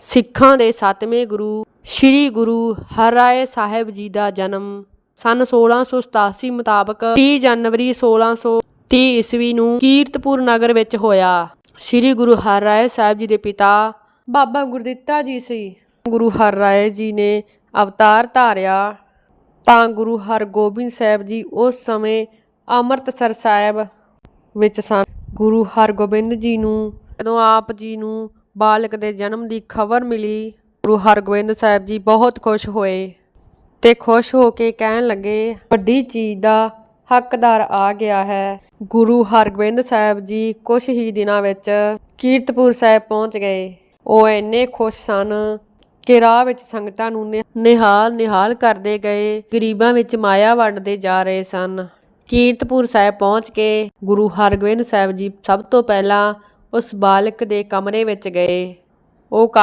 ਸਿੱਖਾਂ ਦੇ ਸੱਤਵੇਂ ਗੁਰੂ ਸ੍ਰੀ ਗੁਰੂ ਹਰਿਰਾਏ ਸਾਹਿਬ ਜੀ ਦਾ ਜਨਮ ਸਨ 1687 ਮੁਤਾਬਕ 30 ਜਨਵਰੀ 1630 ਈਸਵੀ ਨੂੰ ਕੀਰਤਪੁਰ ਨਗਰ ਵਿੱਚ ਹੋਇਆ। ਸ੍ਰੀ ਗੁਰੂ ਹਰਿਰਾਏ ਸਾਹਿਬ ਜੀ ਦੇ ਪਿਤਾ ਬਾਬਾ ਗੁਰਦਿੱਤਾ ਜੀ ਸੀ। ਗੁਰੂ ਹਰਿਰਾਏ ਜੀ ਨੇ ਅਵਤਾਰ ਧਾਰਿਆ ਤਾਂ ਗੁਰੂ ਹਰਗੋਬਿੰਦ ਸਾਹਿਬ ਜੀ ਉਸ ਸਮੇਂ ਅੰਮ੍ਰਿਤਸਰ ਸਾਹਿਬ ਵਿੱਚ ਸਨ। ਗੁਰੂ ਹਰਗੋਬਿੰਦ ਜੀ ਨੂੰ, ਜਦੋਂ ਆਪ ਜੀ ਨੂੰ ਬਾਲਕ ਦੇ ਜਨਮ ਦੀ ਖਬਰ ਮਿਲੀ। ਗੁਰੂ ਹਰਗੋਬਿੰਦ ਸਾਹਿਬ ਜੀ ਬਹੁਤ ਖੁਸ਼ ਹੋਏ ਤੇ ਖੁਸ਼ ਹੋ ਕੇ ਕਹਿਣ ਲੱਗੇ, ਵੱਡੀ ਚੀਜ਼ ਦਾ ਹੱਕਦਾਰ ਆ ਗਿਆ ਹੈ। ਗੁਰੂ ਹਰਗੋਬਿੰਦ ਸਾਹਿਬ ਜੀ ਕੁਝ ਹੀ ਦਿਨਾਂ ਵਿੱਚ ਕੀਰਤਪੁਰ ਸਾਹਿਬ ਪਹੁੰਚ ਗਏ। ਉਹ ਇੰਨੇ ਖੁਸ਼ ਸਨ ਕਿ ਰਾਹ ਵਿੱਚ ਸੰਗਤਾਂ ਨੂੰ ਨਿ- ਨਿਹਾਲ ਨਿਹਾਲ ਕਰਦੇ ਗਏ, ਗਰੀਬਾਂ ਵਿੱਚ ਮਾਇਆ ਵੰਡਦੇ ਜਾ ਰਹੇ ਸਨ। ਕੀਰਤਪੁਰ ਸਾਹਿਬ ਪਹੁੰਚ ਕੇ ਗੁਰੂ ਹਰਗੋਬਿੰਦ ਸਾਹਿਬ ਜੀ ਸਭ ਤੋਂ ਪਹਿਲਾਂ ਉਸ ਬਾਲਕ ਦੇ ਕਮਰੇ ਵਿੱਚ ਗਏ। ਉਹ ਕਾ